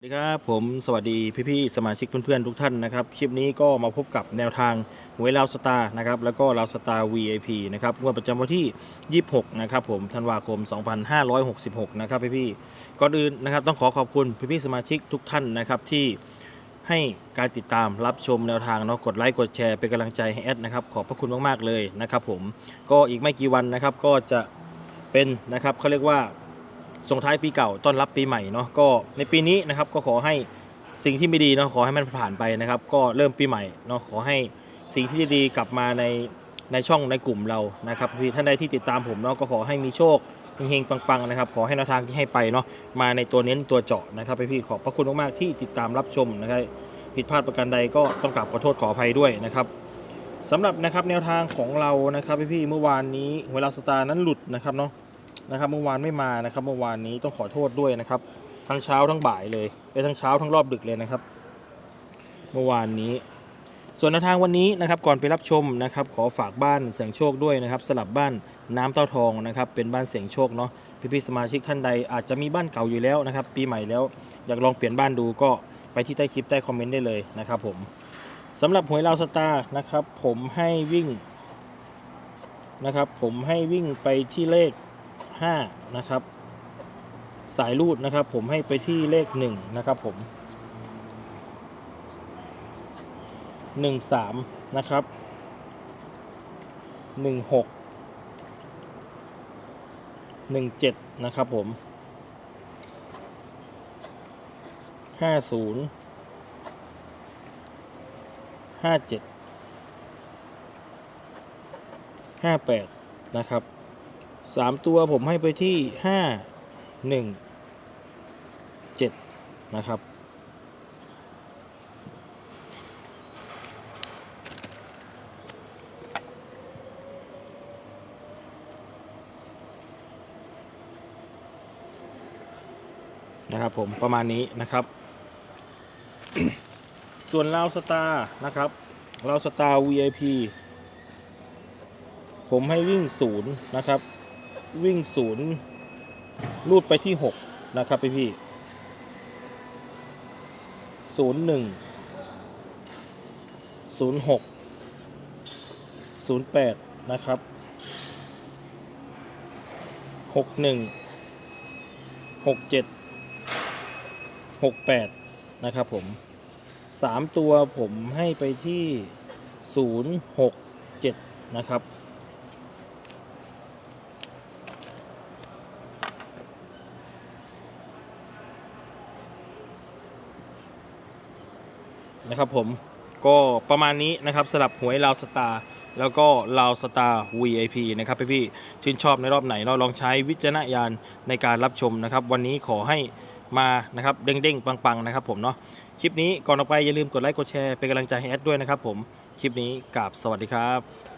สวัสดีครับผมสวัสดีพี่ๆสมาชิกเพื่อนๆทุกท่านนะครับคลิปนี้ก็มาพบกับแนวทางหวยลาวสตาร์นะครับแล้วก็ลาวสตาร์ VIP นะครับงวดประจำวันที่ 26 นะครับผมธันวาคม 2566 นะครับพี่ๆก่อนอื่นนะครับต้องขอขอบคุณพี่ๆสมาชิกทุกท่านนะครับที่ให้การติดตามรับชมแนวทางเนาะกดไลค์กดแชร์เป็นกำลังใจให้แอดนะครับขอบพระคุณมากๆเลยนะครับผมก็อีกไม่กี่วันนะครับก็จะเป็นนะครับเขาเรียกว่า ส่งท้ายปีเก่าต้อนรับปีใหม่เนาะก็ในปีนี้นะครับก็ขอให้สิ่งที่ไม่ดีเนาะขอให้มันผ่านไปนะครับ ก็เริ่มปีใหม่เนาะขอให้สิ่งที่ดีๆกลับมาในในช่องในกลุ่มเรานะครับพี่ท่านใดที่ติดตามผมเนาะก็ขอให้มีโชคเฮงๆปังๆนะครับ ขอให้แนวทางที่ให้ไปเนาะมาในตัวเน้นตัวเจาะนะครับพี่ๆขอบพระคุณมากๆที่ติดตามรับชมนะครับผิดพลาดประการใดก็ต้องกราบขอโทษขออภัยด้วยนะครับสำหรับนะครับแนวทางของเรานะครับพี่ๆเมื่อวานนี้เวลาสตาร์นั้นหลุดนะครับเนาะ นะครับเมื่อวานไม่มานะครับ เมื่อวานนี้ต้องขอโทษด้วยนะครับ ทั้งเช้าทั้งบ่ายเลยไปทั้งเช้าทั้งรอบดึกเลยนะครับ เมื่อวานนี้ ส่วนแนวทางวันนี้นะครับก่อนไปรับชมนะครับ ขอฝากบ้านเสียงโชคด้วยนะครับ สลับบ้านน้ำเต้าทองนะครับ เป็นบ้านเสียงโชคเนาะพี่ๆสมาชิกท่านใดอาจจะมีบ้านเก่าอยู่แล้วนะครับ ปีใหม่แล้วอยากลองเปลี่ยนบ้านดูก็ไปที่ใต้คลิปใต้คอมเมนต์ได้เลยนะครับผมสำหรับหวยลาวสตาร์นะครับ ผมให้วิ่งนะครับ ผมให้วิ่งไปที่เลข 5 นะครับ สายรูดนะครับ ผมให้ไปที่เลข 1 นะครับผม 13 นะครับ 16 17 นะครับผม 50 57 58 นะครับ สามตัวผมให้ไปที่ห้าหนึ่งเจ็ดนะครับ นะครับผมประมาณนี้นะครับ ส่วนลาวสตาร์นะครับลาวสตาร์ VIP ผมให้วิ่งศูนย์นะครับ วิ่งศูนย์รูดไปที่หกนะครับพี่พี่ศูนย์หนึ่งศูนย์หกศูนย์แปดนะครับหกหนึ่งหกเจ็ดหกแปดนะครับผมสามตัวผมให้ไปที่ศูนย์หกเจ็ดนะครับ นะครับผมก็ประมาณนี้นะครับสลับหวยลาวสตาร์แล้วก็ลาวสตาร์ VIP นะครับพี่พี่ชื่นชอบในรอบไหนเราลองใช้วิจารณญาณในการรับชมนะครับ วันนี้ขอให้มานะครับเด้งๆ ปังๆ นะครับผมเนาะคลิปนี้ก่อนออกไปอย่าลืมกดไลค์กดแชร์เป็นกำลังใจให้แอดด้วยนะครับผม คลิปนี้กราบสวัสดีครับ